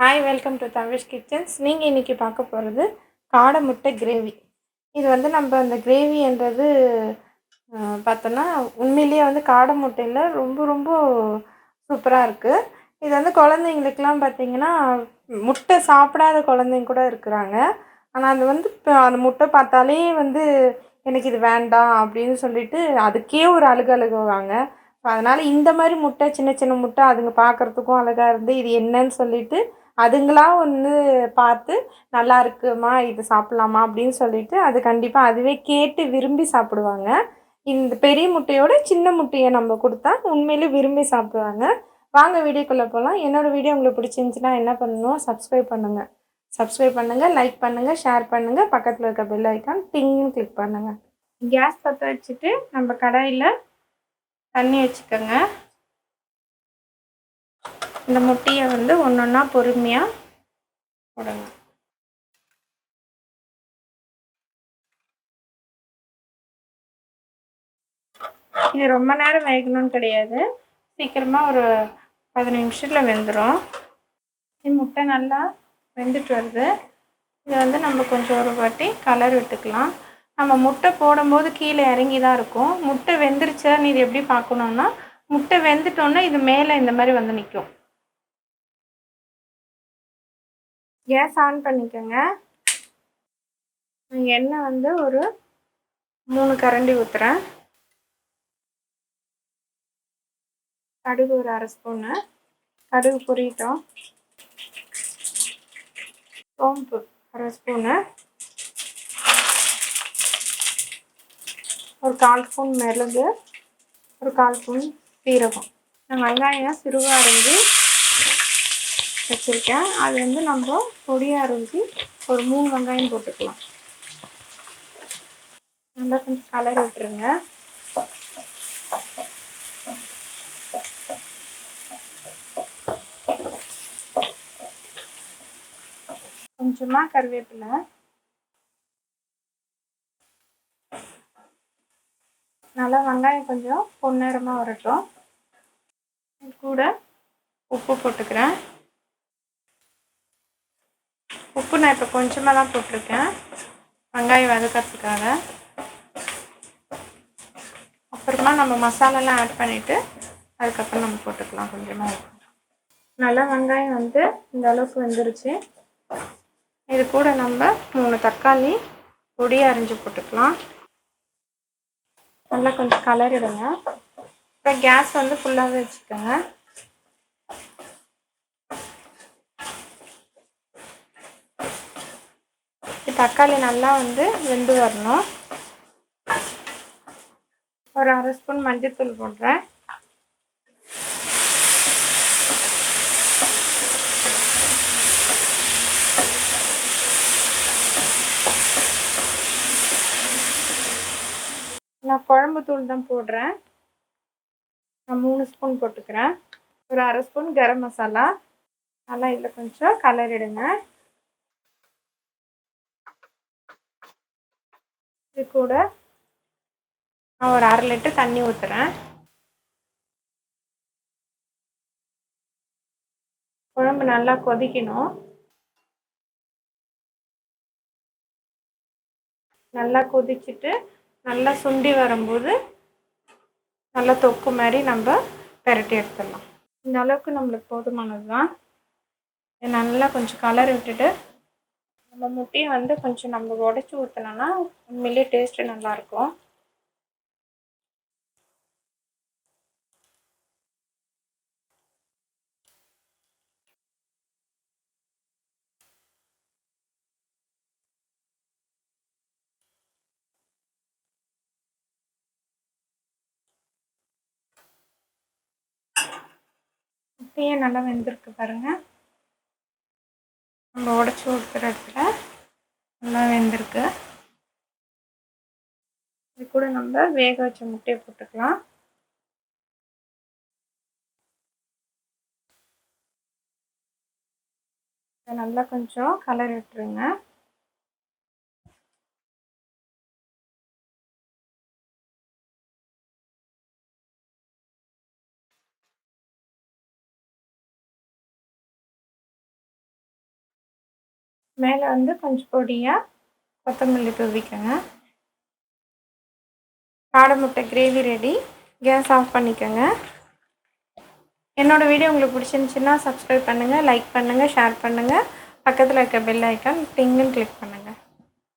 Hi welcome to Tamil kitchens நீங்கள் இன்றைக்கி பார்க்க போகிறது காடை முட்டை கிரேவி இது வந்து நம்ம அந்த கிரேவின்றது பார்த்தோன்னா உண்மையிலேயே வந்து காடை முட்டையில் ரொம்ப ரொம்ப சூப்பராக இருக்குது இது வந்து குழந்தைங்களுக்கெலாம் பார்த்தீங்கன்னா முட்டை சாப்பிடாத குழந்தைங்க கூட இருக்கிறாங்க. ஆனால் அது வந்து இப்போ அந்த முட்டை பார்த்தாலே வந்து எனக்கு இது வேண்டாம் அப்படின்னு சொல்லிட்டு அதுக்கே ஒரு அழுகு அழுகுவாங்க அதனால் இந்த மாதிரி முட்டை சின்ன சின்ன முட்டை அதுங்க பார்க்குறதுக்கும் அழகாக இருந்து இது என்னன்னு சொல்லிட்டு அதுங்களா வந்து பார்த்து நல்லா இருக்குமா இது சாப்பிட்லாமா? அப்படின்னு சொல்லிட்டு அது கண்டிப்பாக அதுவே கேட்டு விரும்பி சாப்பிடுவாங்க. இந்த பெரிய முட்டையோட சின்ன முட்டையை நம்ம கொடுத்தா உண்மையிலே விரும்பி சாப்பிடுவாங்க. வாங்க வீடியோக்குள்ளே போகலாம் என்னோடய வீடியோ உங்களுக்கு பிடிச்சிருந்துச்சின்னா என்ன பண்ணணும் சப்ஸ்கிரைப் பண்ணுங்கள் சப்ஸ்கிரைப் பண்ணுங்கள் லைக் பண்ணுங்கள் ஷேர் பண்ணுங்கள் பக்கத்தில் இருக்க பெல் ஐக்கான் டிங்னு கிளிக் பண்ணுங்கள் கேஸ் பற்ற வச்சுட்டு நம்ம கடாயில் தண்ணி வச்சுக்கோங்க. இந்த முட்டையை வந்து ஒன்று ஒன்றா பொறுமையாக போடுங்க இது ரொம்ப நேரம் வேகணும்னு கிடையாது. சீக்கிரமாக ஒரு பதினஞ்சு நிமிஷத்தில் வெந்துடும் இது முட்டை நல்லா வெந்துட்டு வருது. இதை வந்து நம்ம கொஞ்சம் ஒரு வாட்டி கலர் விட்டுக்கலாம். நம்ம முட்டை போடும்போது கீழே இறங்கி தான் இருக்கும். முட்டை வெந்துருச்சா நீ இது எப்படி பார்க்கணுன்னா முட்டை வெந்துட்டோன்னா இது மேலே இந்த மாதிரி வந்து நிற்கும். கேஸ் ஆன் பண்ணிக்கோங்க. எண்ணெய் வந்து ஒரு மூணு கரண்டி ஊற்றுறேன் கடுகு ஒரு அரை ஸ்பூனு. கடுகு பொரியட்டும் சோம்பு அரை ஸ்பூனு. ஒரு கால் ஸ்பூன் மிளகு. ஒரு கால் ஸ்பூன் சீரகம். வெங்காயம் சிறுவாக அரைஞ்சி வச்சுருக்கேன். அது வந்து நம்ம பொடியாக அரைஞ்சி ஒரு மூணு வெங்காயம் போட்டுக்கலாம். நல்லா கொஞ்சம் கலர் விட்டுருங்க. கொஞ்சமாக கருவேப்பிலை. நல்லா வெங்காயம் கொஞ்சம் பொன்னிறமாக வரட்டும். கூட உப்பு போட்டுக்கிறேன். உப்பு நான் இப்போ கொஞ்சமாக தான் போட்டிருக்கேன். வெங்காயம் வதக்கிறதுக்காக. அப்புறமா நம்ம மசாலாலாம் ஆட் பண்ணிவிட்டு அதுக்கப்புறம் நம்ம போட்டுக்கலாம் கொஞ்சமாக நல்லா வெங்காயம் வந்து இந்த அளவுக்கு வெந்துருச்சு. இது கூட நம்ம மூணு தக்காளி பொடி அரிஞ்சு போட்டுக்கலாம். நல்லா கொஞ்சம் கலரிடுங்க. இப்போ கேஸ் வந்து ஃபுல்லாகவே வச்சுக்கோங்க. தக்காளி நல்லா வந்து வெந்து வரணும். ஒரு அரை ஸ்பூன் மஞ்சத்தூள் போடுறேன். நான் குழம்பு தூள் தான் போடுறேன். நான் மூணு ஸ்பூன் போட்டுக்கிறேன். ஒரு அரை ஸ்பூன் கரம் மசாலா. நல்லா இதில் கொஞ்சம் கலரிடுங்க இது கூட. நான் ஒரு அரை லிட்டர் தண்ணி ஊற்றுறேன் குழம்பு நல்லா கொதிக்கணும். நல்லா கொதிச்சுட்டு நல்லா சுண்டி வரும்போது நல்லா தொக்கு மாதிரி நம்ம பெரட்டி எடுத்துடலாம். இந்த அளவுக்கு நம்மளுக்கு போதுமானது தான் நல்லா கொஞ்சம் கலர் விட்டுட்டு நம்ம முட்டையை வந்து கொஞ்சம் நம்ம உடச்சி ஊற்றினோன்னா உண்மையிலே டேஸ்ட்டு நல்லாயிருக்கும். முட்டையே நல்லா வெந்திருக்கு பாருங்க. நம்ம உடச்சி ஊற்றுற இடத்துல நல்லா வெந்திருக்கு இது கூட நம்ம வேக வச்ச முட்டையை போட்டுக்கலாம். நல்லா கொஞ்சம் கலர் விட்டுருங்க. மேலே வந்து கொஞ்சம் பொடியாக கொத்தமல்லி தூவிக்கோங்க. காடை முட்டை கிரேவி ரெடி கேஸ் ஆஃப் பண்ணிக்கோங்க. என்னோடய வீடியோ உங்களுக்கு பிடிச்சிருந்துச்சின்னா சப்ஸ்கிரைப் பண்ணுங்கள் லைக் பண்ணுங்கள் ஷேர் பண்ணுங்கள் பக்கத்தில் இருக்க பெல் ஐக்கான் டிங்குன்னு கிளிக் பண்ணுங்கள்